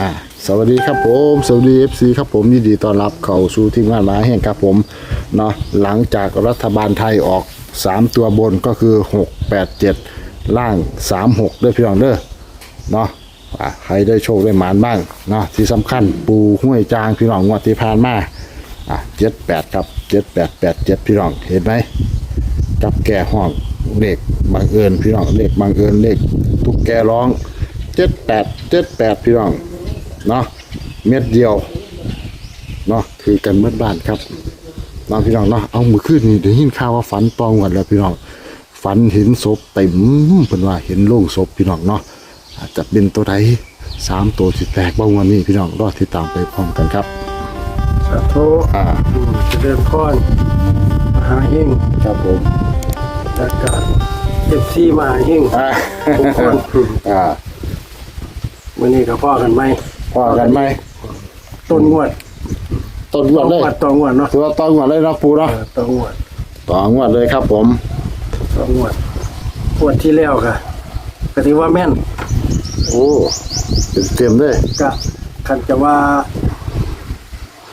อ่าสวัสดีครับผมสวัสดีเอฟซีครับผมยินดีต้อนรับเข้าสู่ทีมงานหมาแห่งครับผมเนาะหลังจากรัฐบาลไทยออก 3 ตัวบนก็คือ 6 8 7 ล่าง 3 6 ด้วยพี่น้องเด้อเนาะอ่าใครได้โชคได้หมานบ้างเนาะที่สำคัญปูห้วยจางพี่น้องงวดที่ผ่านมาอะ7 8 ครับ 7 8 8 7 พี่น้องเห็นไหมจับแก่ห้องเลขบังเอิญพี่น้องเลขบังเอิญเลขทุกแกร้องเจ็ดแปดเจ็ดแปดพี่น้อง เนาะเม็ดเดียวเนาะคือกันเมื่อบ้านครับน้องพี่น้องเนาะเอามือขึ้นนี่เดี๋ยวยินข่าวว่าฝันตองกันแล้วพี่น้องฝันเห็นศพเต็มเป็นว่าเห็นโล่งศพพี่น้องเนาะอาจจะเป็นตัวใดสามตัวที่แตกบ้างวันนี้พี่น้องรอติดตามไปพร้อมกันครับสาธุอ่าอืมเจะเดินพรมหาเฮงครับผมแล้วก็เอฟซีมหาเฮงอ่าทุกคนอืมอ่าวันนี้ก็พ่อกันไหม พอกันไหมต้นงวดต้นงวดเลยงวดต่องวดเนาะถือว่าต่องวดเลยเนาะปูเอเนาะอต่องวดต่องวดเลยครับ ผมต่องวดงวดที่แล้วค่ะก็ถือว่าแม่นโอ้เต็มๆเลยก็คันจะว่า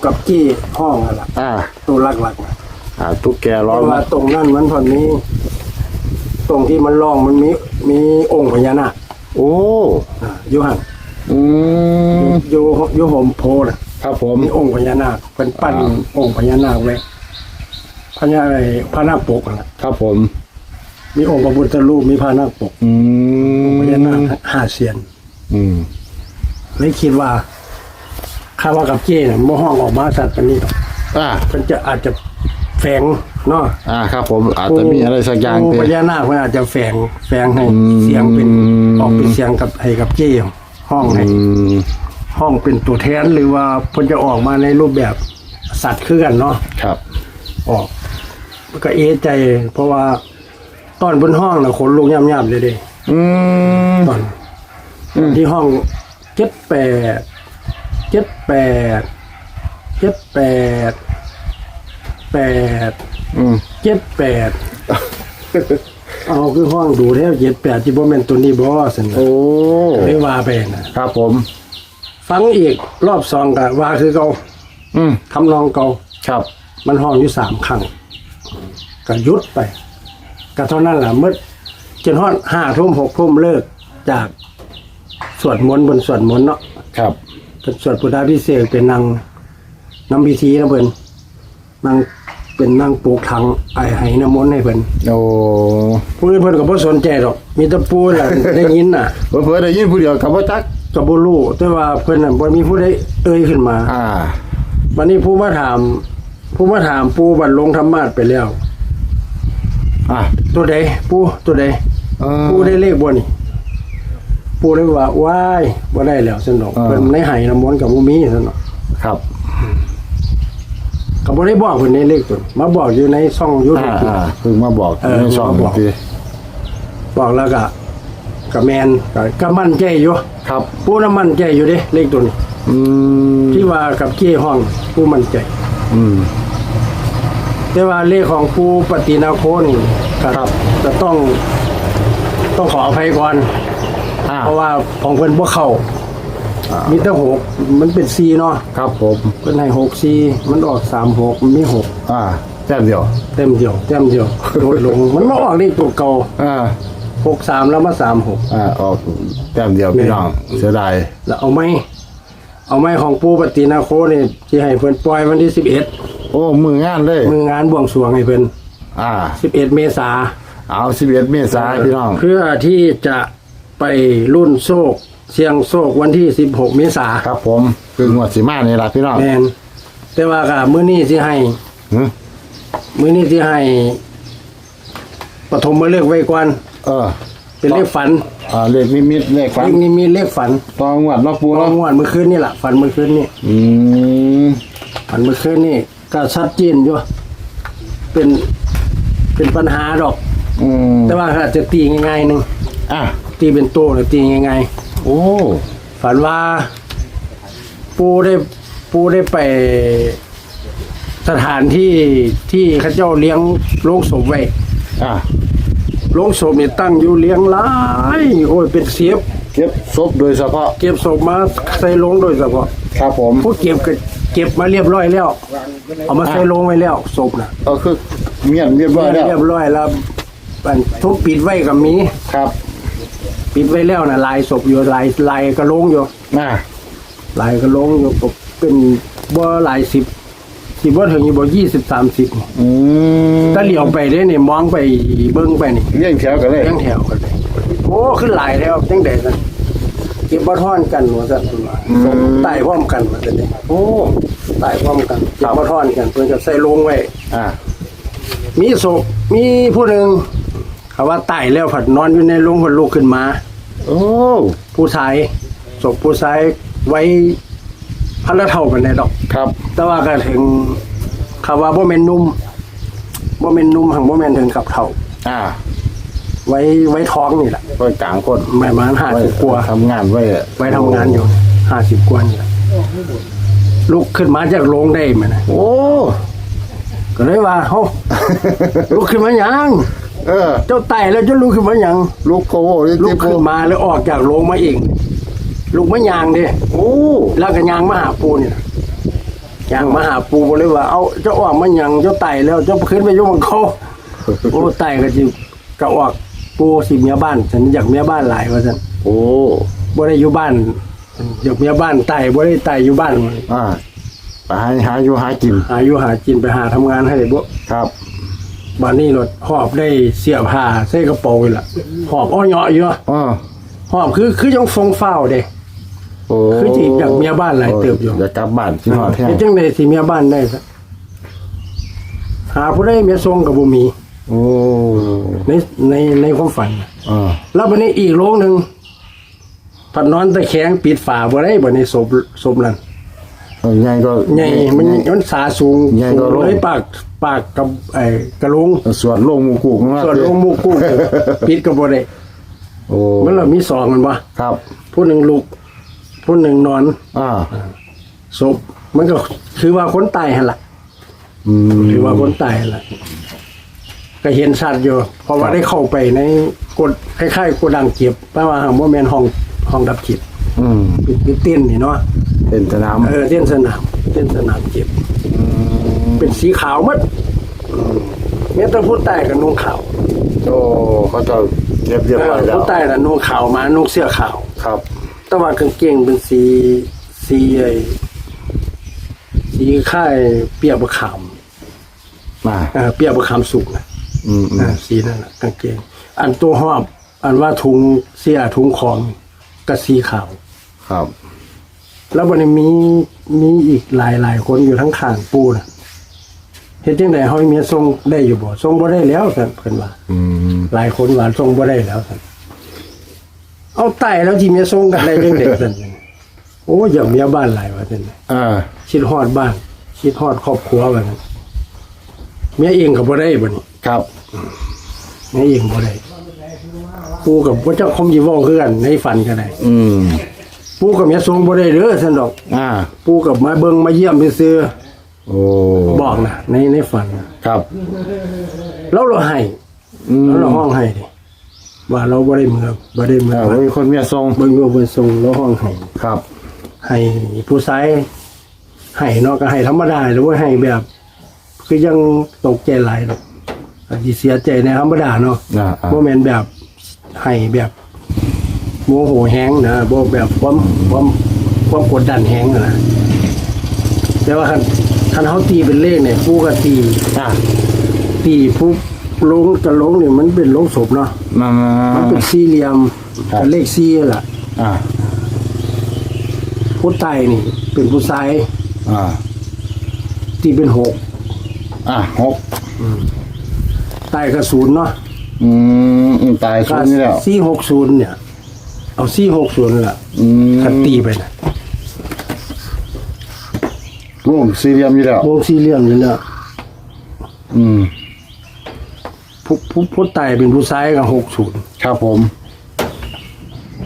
กับกี้ห้องอะไรอ่าตัวหลักๆนะอ่าตุ๊กแกร้เพองราะว่านะตรงนั้นมันพอนี้ ตรงที่มันร่องมันมีมีองค์พญานาคโอ้อ่าอยู่ห่าง อืมอยู่อยู่ห่มโพธิ์น่ะครับ ผม มีองค์พญานาคเป็นปั้นอ่า องค์พญานาคไว้พญาไอ้พระนาคปกนั่นแหละครับผม มีองค์พระพุทธรูปมีพระนาคปกอืมพญานาคห้าเสียนอืมเลยคิดว่าข้าว่ากับเจ้เนี่ยบ่ห้องออกมาสัตว์ปานนี้หรอกอ่ามันจะอาจจะแฝงเนาะอ่าครับผม อาจจะมีอะไรสักอย่างองค์เต็พญานาคมันอาจจะแฝงแฝงให้อืมเสียงเป็นออกเป็นเสียงกับให้กับเจ้ ห้องให้อืมห้องเป็นตัวแทนหรือว่าเพิ่นจะออกมาในรูปแบบสัตว์คือกันเนาะครับ ออกมันก็เอะใจ เพราะว่าตอนบนห้องนะขนลุกย่ำๆเลยเดิอืม ตอนตอนที่ห้องเจ็ดแปดเจ็ดแปดเจ็ดแปดแปดอืม เจ็ดแปด เอาคือห้องดูแล้วเจ็ดแปดที่บ่แม่นตัวนี้บ่สินะโอ้เลยว่าไปนะครับผม ฟังอีกรอบสองก็ว่าคือเก่าอืมทำนองเก่าครับ มันห้องอยู่สามครั้งก็หยุดไปก็เท่านั้นแหละเมื่อจนฮอดห้าทุ่มหกทุ่มเลิกจากสวดมนต์บนสวดมนต์เนาะครับเป็นสวดพุทธาพิเศษกเป็นนางน้ำพิธีนะเพิ่นนาง เป็นนางปลูกถังไอไห้น้ำมนต์ให้เพิ่นโอ้ผู้อื่นเพิ่นก็บ่สนใจหรอกมีแต่ปูแหละได้ยินน่ะเพื่อได้ยินผู้เดียวกับว่าจักก็บ่รู้แต่ว่าเพิ่นน่ะบ่มีผู้ใดเอ่ยขึ้นมา อ่าบัดนี้ผู้มาถาม ผู้มาถามปูบัดลงธรรมาสไปแล้ว อ่าตัวใดปูตัวใดเออ ปูได้เลขบ่นี่ปูเลยว่าว้ายบ่ได้แล้วสนอกอ่าเพิ่นในไห้น้ำมนต์กับบ่มีสนอกครับ ก็บ่ได้บอกเพิ่นในเลขตัวมาบอกอยู่ในช่องอ่า YouTube อ่าเพิ่งมาบอกเออในช่องมาบอก ทีบอกแล้วก็ก็แม่นก็ก็มั่นใจอยู่ครับปูน่ะมั่นใจอยู่เด้เลขตัวนี้อืมที่ว่ากับเจ้ห้องปูมั่นใจ อืม แต่ว่าเลขของปูปฏินาโคนี่ก็ครับ จะต้องต้องขออภัยก่อน อ่าเพราะว่าของเพิ่นบ่เข้า อ่ามีแต่หกมันเป็น4เนาะครับผมเพิ่นให้หกสี่มันออกสามหกมันมีหกอ่าแต้มเดียวเต็มเดียวเต็มเดียวโดดลงมันมาออกเลขตัวเก่าอ่าหกสามแล้วมาสามหกอ่าออกแต้มเดียวพี่น้องเสียดายแล้วเอาไหมเอาไหมของปูปฏินาโคนี่ที่ให้เพิ่นปล่อยวันที่สิบเอ็ดโอ้มืองานเลยมืองานบวงสรวงให้เพิ่นอ่า สิบเอ็ดเมษาเอาสิบเอ็ดเมษายนพี่น้องเพื่อที่จะไปรุ่นโชค เสียงโชควันที่สิบหกเมษาครับผมคืองวดสีมานี่ล่ะพี่น้องแมนแต่ว่าก็มื้อนี้สิให้ หึมื้อนี้สิให้ปฐมมาเลือกไว้ก่อนเออเป็นเลขฝันอ่าเลขนิมิตเลขฝัเลนขนี้มีเลขฝันตองวดเนาะปูเมื่เนาะอวานเมื่อคืนนี่แหละฝันเมื่อคืนนี่อืมฝันเมื่อคืนนี่ก็ชัดเจนอยู่เป็นเป็นปัญหาดอก อืมแต่ว่าอาจจะตีง่ายๆหนึงอะตีเป็นโตหรือตีง่าย โอ้ๆฝันว่า ปูได้ปูได้ไป สถานที่ที่เข้าเจ้าเลี้ยงโรงศพไว้อะโรงศพเนี่ยตั้งอยู่เลี้ยงหลายโอ้ยเป็นเสียบ เก็บศพโดยเฉพาะ เก็บศพมาใส่ลงโดยเฉพาะครับผม ผู้เก็บก็เก็บมาเรียบร้อยแล้ว เอามาใส่ลงไว้แล้วศพน่ะก็คือเมียนเรียบร้อยแล้วเรียบร้อยแล้วอันทุบปิดไว้กับมีครับ ปิดไว้แล้วน่ะลายศพอยู่ลายลายกระโหลงอยู่น่าลายกระโหลงอยู่ก็เป็นบ่หลายสิบสิบ่ถึงบ่ยี่สิบสามสิบอืมถ้าเหลียวไปได้นี่มองไปเบิ่งไปนี่เลี้ยงแถวกันเลยเลี้ยงแถวกันเลยโอ้ขึ้นหลายแล้วจังได๋ซั่นเก็บบ่ทอนกันว่าซั่นเพิ่นว่าตายพร้อมกันว่าซั่นเด้โอ้ตายพร้อมกันเก็บบ่ทอนกันเพิ่นก็ใส่ลงไว้อ่ามีศพมีผู้หนึ่ง เขาว่าตายแล้วผัดนอนอยู่ในโรงผัดลุกขึ้นมา โอ้ผู้ชายศพผู้ชายไว้พันละเท่ากันในดอก ครับ แต่ว่าก็ถึงเขาว่าบ่แม่นนุ่มบ่แม่นนุ่มหังบ่แม่นถึงกับเท่า อ่า ไว้ไว้ท้องนี่แหละไว้กลางคนประมาณห้าไว้สิบกว่าทำงานไว้อะไว้ทำงานอยู่ห้าสิบกว่านี่แหละลุกขึ้นมาจากโรงได้มันนะโอ้ ก็เลยว่าเฮาลุกขึ้นมาหยัง เออ เจ้าไต่แล้วเจ้าลุกขึ้นมาหยังลูกโคโวนี่ลุติกโพขึ้นมาแล้วออกจากโรงมาเองลุกมายางเด้โอ้แล้วก็ยางมาหาปูนี่นะยางมาหาปูบ่เลยว่าเอาเจ้าออกมาหยังเจ้าไต่แล้วเจ้าขึ้นไปอยุ่งกับเขาโอ้ไต่ก็สิก็ออกปูสิเมียบ้านฉันอยากเมียบ้านหลายว่าซั่นโอ้บ่ได้อยู่บ้านอยากเมียบ้านไต่บ่ได้ไต่อยู่บ้านอ่าไปหาหาอยู่หากินหาอยู่หากินไปหาทำงานให้ได้บ่ครับ บ้านนี้รถหอบได้เสียผ้าใส่กระเป๋านี่ล่ะหอบอ้อเหยาะอยู่อ่าหอบคือคือยังฟงเฝ้าเด้ โอ้คือสิอยากเมียบ้านหลายเติบอยู่ อยากกลับบ้านที่หอดแท้เฮ็ดจังได๋สิเมียบ้านได้ซะหาผู้ใดเมียทรงก็บ่มีโอ้ในในในความฝันน่ะอ่าแล้วบัดนี้อีกโรงหนึงพัดนอนตะแคงปิดฝาบ่ได้บ่ในศพศพนั้นเออ ใหญ่ก็ใหญ่มันมันสาสูงใหญ่กว่าสูงโรงเลยปากปากกับไอ้กระโหลงสวนโลงหมูกุกมากส่วนเลยโรงหมู่กู้ปิดก็บ่ได้โอ้มันเรามีสองกันบ่ครับ ผู้หนึ่งลุกผู้หนึ่งนอน อ่าศพมันก็คือว่าคนตายหั่นล่ะอืมถือว่าคนตายแหละก็เห็นสัตว์อยู่เพราะว่าได้เข้าไปในกดคล้ายๆโกดังเก็บแปลว่าหางว่าแมนห้องห้องดับจิตอืม เป็นเป็นเต้นนี่เนาะเป็นสนามเออเต้นสนามเต้นสนามเก็บ เป็นสีขาวหมัดอืมแม้แต่ผู้ตายกับนุ่งขาวโอ้เขาจะเรียบเรียบเอร้ออยแล้วผู้ตายน่ะนุ่งขาวมานุ่งเสื้อขาว ครับแต่ว่ากางเกงเป็นสีสีไอ้สีค่ายเปียกบะขามมาเออเปียกบะขามสุกนะ อืมอืม อ่าสีนั่นแหละกางเกง อันตัวหอบ อันว่าถุงเสียถุงของก็สีขาว ครับ แล้ววันนี้มีมีอีกหลายหลายคนอยู่ทั้งข้างปูนะเฮ็ดจังได๋เฮาให้เมียส่งได้อยู่บ่ส่งบ่ได้แล้วซั่นเพิ่นว่าอืมหลายคนว่าส่งบ่ได้แล้วซั่นเอาไต้แล้วที่เมียส่งกันได้จังได๋ซั่นโอ้อยากเมียบ้านหลายว่าซั่นอ่าคิดฮอดบ้านคิดฮอดครอบครัวว่าซั่นเมียเองก็บ่ได้บัดนี้ครับเมียเองบ่ได้ปูกับพระเจ้าคมสิเว้าคือกันในฝันก็ได้ อืม ปูกับเมียส่งบ่ได้เด้อซั่นดอก อ่า ปูกับมาเบิ่งมาเยี่ยมซื่อโอ้ๆบอกนะในในฝันน่ะครับแล้วเราให้อืมแล้วเราห้องให้ดิว่าเราบ่ได้เมือบ่ได้เมืออ่ามีคนเมียทรงเบิ่งว่าเพิ่นส่งเราห้องให้ครับ ให้ผู้ชายให้เนาะก็ให้ธรรมดาหรือว่าให้แบบ คือยังตกใจหลายดอกอาจสิเสียใจในธรรมดาเนาะอ่าอ่า บ่แม่นแบบให้แบบ โมโหแฮงนะบ่แบบความความความกดดันแฮงอะนะแต่ว่าคันคันเฮาตีเป็นเลขเนี่ยผู้ก็ตีอ่าตีผู้ลงกับลงเนี่ยมันเป็นลงศพเนาะมามันเป็นสี่เหลี่ยมครับกับเลขสี่ล่ะ อ่าผู้ตายนี่ เป็นผู้ชายอ่าตีเป็นหกอ่าหกตายกับศูนย์เนาะอืมอืมตายชุดนี้แล้วสี่หกศูนย์เนี่ย เอาสี่หกศูนย์ล่ะอืมคันตีไปนะวงสี่เหลี่ยมอยู่แล้ว วงสี่เหลี่ยมนี่แหละอืม ผู้ผู้ผู้ตายเป็นผู้ชายกับหกศูนย์ครับผม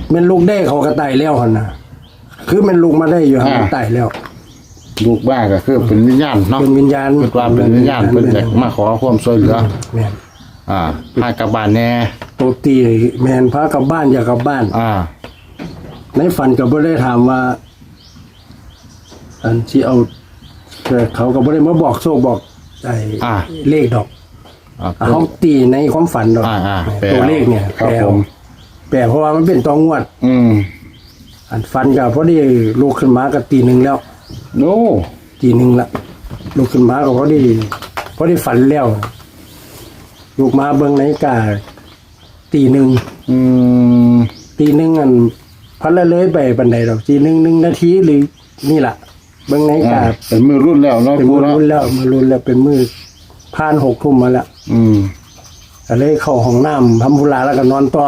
แม่นลูกได้เขาก็ตายแล้วหันนะคือแมันลูกมาได้อยู่หันตายแล้ว ลูกบ้าก็คือเป็นวิญญาณเนาะเป็นวิญญาณ เป็นความเป็นวิญญาณเป็นจากมาขอความช่วยเหลือ แม่นอ่าพากลับบ้านแน่ ปกติแม่นพากลับบ้านอยากกลับบ้าน อ่า ในฝันก็บ่ได้ถามว่า อันที่เอาเขาก็บ่ได้มาบอกโชคบอกไอ้อ่า เลขดอกอ่า เขาตีในความฝันดอกอ่าอ่าแปลตัวเลขเนี่ยครับแปลผม แปลเพราะว่ามันเป็นตองวด อืมอันฟันก็พอดีลูกขึ้นมาก็ตีหนึ่งแล้ว โน้ตีหนึ่งละลูกขึ้นมาก็พอดีพอดีฝันแล้วลูกมาเบิ่งในาฬิกา ตีหนึ่งอืมตีหนึ่งอันพันละเลยไปบันไดดอกตีหนึ่งหนึ่งนาทีหรือนี่ล่ะเบิ่งในาฬิอ่ากาเป็นมือรุ่นแล้วเนาะเป็นปูมือเนาะรุ่นแล้วมือรุ่นแล้วเป็นมือผ่านหกทุ่มมาแล้วอืมก็เลยเข้าห้องน้ำทำธุระแล้วก็นอนต่อ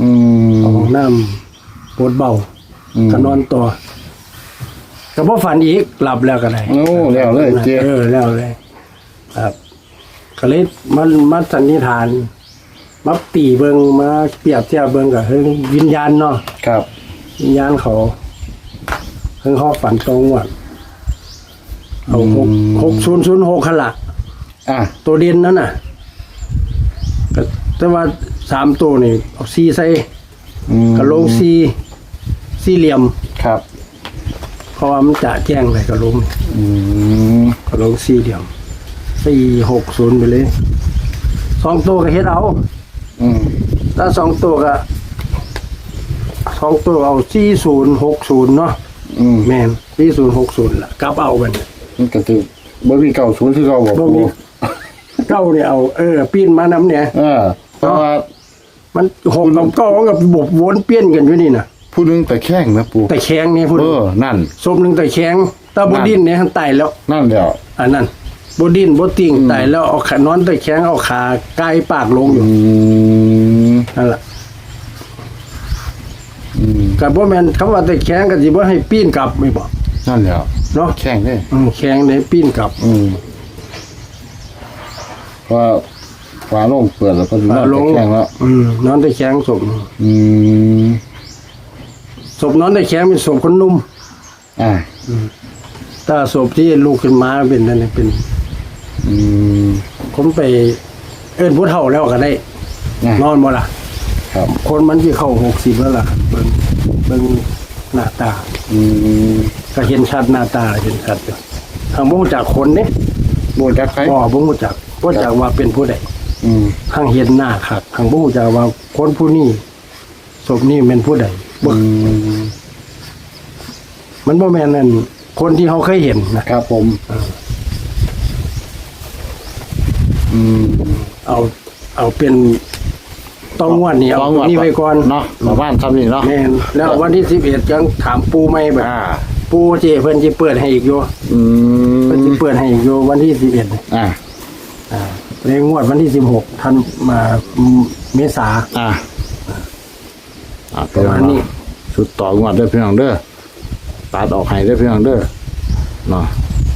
อืมเข้าห้องน้ำปวดเบา อืม ก็นอนต่อก็บ่ฝันอีกหลับแล้วก็ได้โอ้แล้วเลยเจ๊ เออแล้วเลย ครับ ก็เลยมันมาสันนิษฐาน มาตีเบิงมาเปรียบเทียบเบิงกับเฮ้ยวิญญาณเนาะครับวิญญาณเขาเพิ่งเขาฝันตรงว่าเอาหกหกศูนย์ศูนย์หกขละอะตัวเด่นนั่นน่ะก็แต่ว่าสามตัวนี่เอาซีใส่อืมกระโหลงซีสี่เหลี่ยม ครับ เพราะว่ามันจะแจ้งเลยกระโหลงอืมกระโหลงสี่เหลี่ยมสี่หกศูนย์ไปเลยสองตัวก็เฮ็ดเอา อืมถ้าสองตัวก็สองตัวเอาสี่ศูนย์หกศูนย์เนาะอืมแมนสี่ศูนย์หกศูนย์ละกลับเอาไปมันก็คือบ่มีเก่าศูนย์ที่เราบอกบ่มีเก้าเนี่ยเอาเออปีนมานำเนี่ย เออเพราะว่ามันหกกับเก้ากับบววนเปี้ยนกันอยู่นี่นะผู้หนึงแต่แข้งนะปูแต่แข็งนี่พูดเออนั่น ศพหนึ่งแต่แข็งตาบดินเนี่ยหันตายแล้วนั่นเดียวอันนั้น บดินบติงตายแล้วเอาขานอนแต่แข็งเอาขาใกล้ปากลงอยู่อืมนั่นแหละอืมกับบ่แม่นคำว่าแต่แข็งก็สิบ่ให้ปีนกลับไม่บอกนั่นเดียวเนาะแข้งเด้อืมแข็งได้ปีนกลับอืมเพราะว่าฝาโล่งเปิดแล้วก็นอนลแต่งแข้งแล้วอืมนอนแต่แข็งศพอืมศพนอนแต่แข็งเป็นศพคนหนุ่ม อ่า ถ้าศพที่ลูกขึ้นมาเป็นนั่นเป็น อืมผมไปเอิ้นผู้เฒ่าแล้วก็ได้ นะนอนบ่ล่ะ ครับ คนมันที่เข้า60แล้วล่ะเบิ่งเบิ่งหน้าตา อืมก็เห็นชัดหน้าตาเห็นชัดอยู่ทางบ่รู้จักคนเด้โบจักใครบ่บ่รู้จักบ่รู้จักว่าเป็นผู้ใดอืมทางเห็นหน้าคักทางบ่รู้จักว่าคนผู้นี้ศพนี้เป็นผู้ใดบ่อืมมันบ่แม่นนั่นคนที่เขาเคยเห็นนะครับผมอื มเอาเอาเป็นต้องงวดนี่เอาสงตัวนี้ไว้ก่อนเนาะประมาณทำนี่เนาะแม่นแล้ววันที่11จังถามปูใหม่แบบอ่า ปูเจเพิ่นสิเปิดให้อีกอยู่อืเพิ่นสิมเปิดให้อีกอยู่วันที่11นี่อ่าอ่า เลขงวดวันที่16ธันมาเมษา อ่าอ่าประมาณนี้ สุดต่องวดเด้อพี่น้องเด้อตัดออกให้เด้อพี่น้องเด้อเนาะ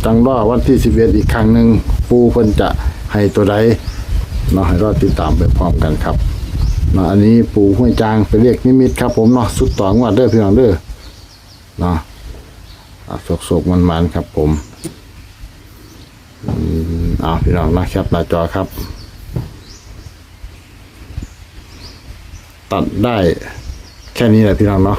จังรอวันที่สิบเอ็ดอีกครั้งหนึ่งปูเพิ่นจะ ให้ตัวใดเนาะให้รอติดตามไปพร้อมกันครับเนาะอันนี้ปูห้วยจางเป็นเรียกนิมิตครับผมเนาะสุดต่องวดเด้อพี่น้องเด้อเนาะอะโศกๆมันๆครับผมอืมเอาพี่น้องนะครับหน้าจอครับ ตัดได้แค่นี้แหละพี่น้องเนาะ